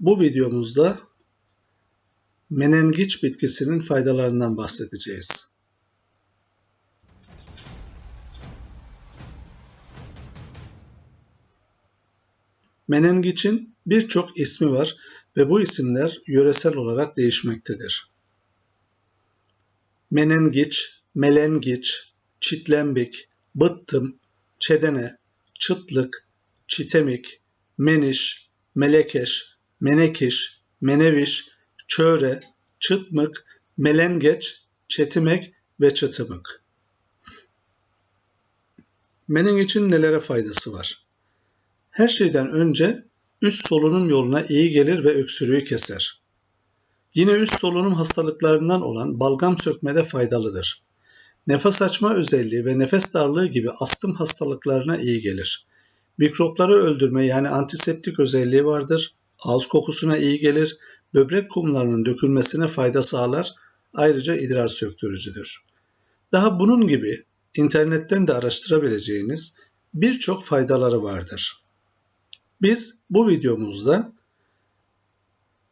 Bu videomuzda menengiç bitkisinin faydalarından bahsedeceğiz. Menengiçin birçok ismi var ve bu isimler yöresel olarak değişmektedir. Menengiç, melengiç, çitlembik, bıttım, çedene, çıtlık, çitemik, meniş, melekeş, menekiş, meneviş, çöre, çıtmık, melengeç, çetimek ve çıtımık. Menengiçin nelere faydası var? Her şeyden önce üst solunum yoluna iyi gelir ve öksürüğü keser. Yine üst solunum hastalıklarından olan balgam sökmede faydalıdır. Nefes açma özelliği ve nefes darlığı gibi astım hastalıklarına iyi gelir. Mikropları öldürme yani antiseptik özelliği vardır. Ağız kokusuna iyi gelir. Böbrek kumlarının dökülmesine fayda sağlar. Ayrıca idrar söktürücüdür. Daha bunun gibi internetten de araştırabileceğiniz birçok faydaları vardır. Biz bu videomuzda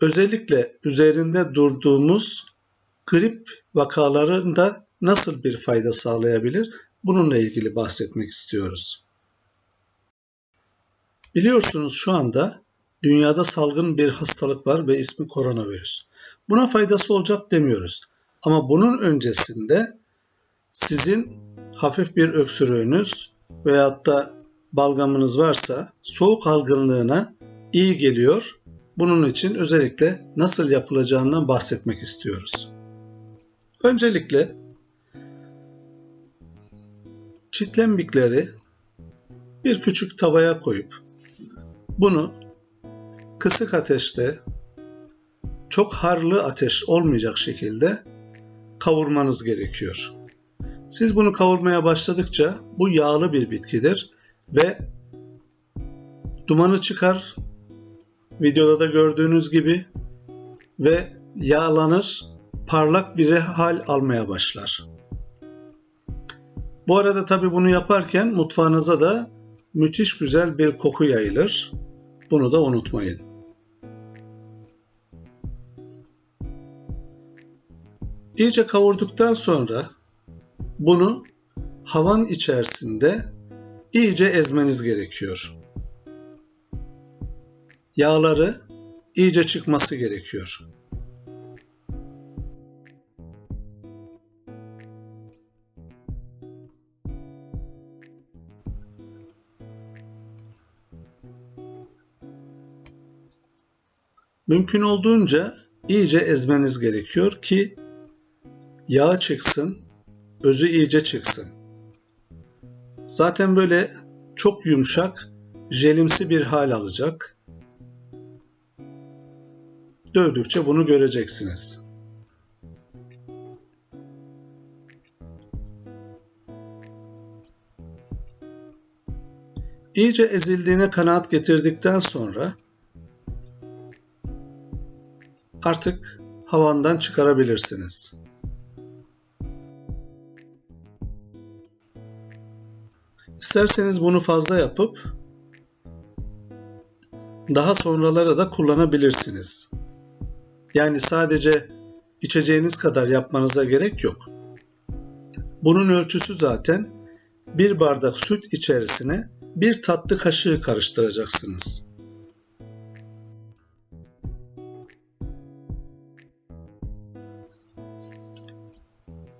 özellikle üzerinde durduğumuz grip vakalarında nasıl bir fayda sağlayabilir? Bununla ilgili bahsetmek istiyoruz. Biliyorsunuz şu anda dünyada salgın bir hastalık var ve ismi koronavirüs. Buna faydası olacak demiyoruz. Ama bunun öncesinde sizin hafif bir öksürüğünüz veyahut da balgamınız varsa soğuk algınlığına iyi geliyor. Bunun için özellikle nasıl yapılacağından bahsetmek istiyoruz. Öncelikle çitlembikleri bir küçük tavaya koyup bunu kısık ateşte çok harlı ateş olmayacak şekilde kavurmanız gerekiyor. Siz bunu kavurmaya başladıkça bu yağlı bir bitkidir ve dumanı çıkar videoda da gördüğünüz gibi ve yağlanır parlak bir hal almaya başlar. Bu arada tabi bunu yaparken mutfağınıza da müthiş güzel bir koku yayılır. Bunu da unutmayın. İyice kavurduktan sonra bunu havan içerisinde iyice ezmeniz gerekiyor. Yağları iyice çıkması gerekiyor. Mümkün olduğunca iyice ezmeniz gerekiyor ki yağ çıksın, özü iyice çıksın. Zaten böyle çok yumuşak, jelimsi bir hal alacak. Dövdükçe bunu göreceksiniz. İyice ezildiğine kanaat getirdikten sonra artık havandan çıkarabilirsiniz. İsterseniz bunu fazla yapıp daha sonraları da kullanabilirsiniz. Yani sadece içeceğiniz kadar yapmanıza gerek yok. Bunun ölçüsü zaten bir bardak süt içerisine bir tatlı kaşığı karıştıracaksınız.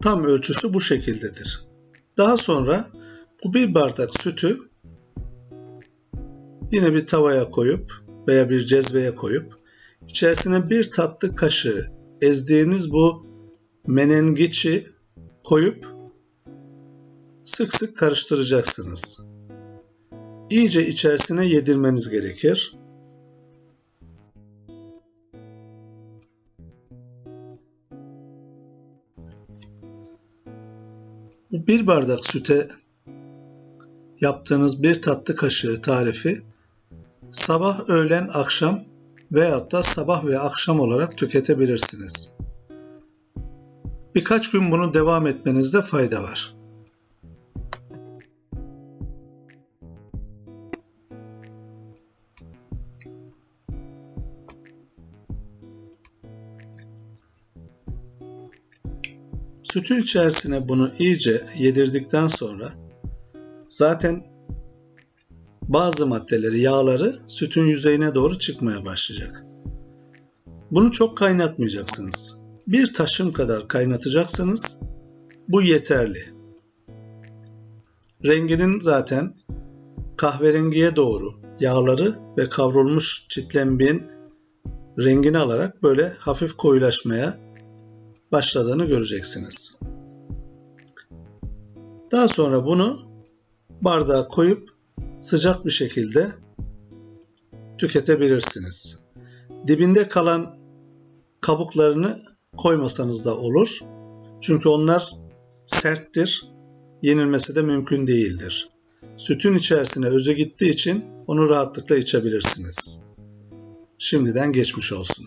Tam ölçüsü bu şekildedir. Daha sonra bu bir bardak sütü yine bir tavaya koyup veya bir cezveye koyup içerisine bir tatlı kaşığı ezdiğiniz bu menengiçi koyup sık sık karıştıracaksınız. İyice içerisine yedirmeniz gerekir. Bir bardak süte yaptığınız bir tatlı kaşığı tarifi sabah, öğlen, akşam veyahut da sabah ve akşam olarak tüketebilirsiniz. Birkaç gün bunu devam etmenizde fayda var. Sütün içerisine bunu iyice yedirdikten sonra zaten bazı maddeleri, yağları sütün yüzeyine doğru çıkmaya başlayacak. Bunu çok kaynatmayacaksınız. Bir taşım kadar kaynatacaksınız. Bu yeterli. Renginin zaten kahverengiye doğru yağları ve kavrulmuş çitlenbiğin rengini alarak böyle hafif koyulaşmaya başladığını göreceksiniz. Daha sonra bunu bardağa koyup sıcak bir şekilde tüketebilirsiniz. Dibinde kalan kabuklarını koymasanız da olur. Çünkü onlar serttir. Yenilmesi de mümkün değildir. Sütün içerisine özü gittiği için onu rahatlıkla içebilirsiniz. Şimdiden geçmiş olsun.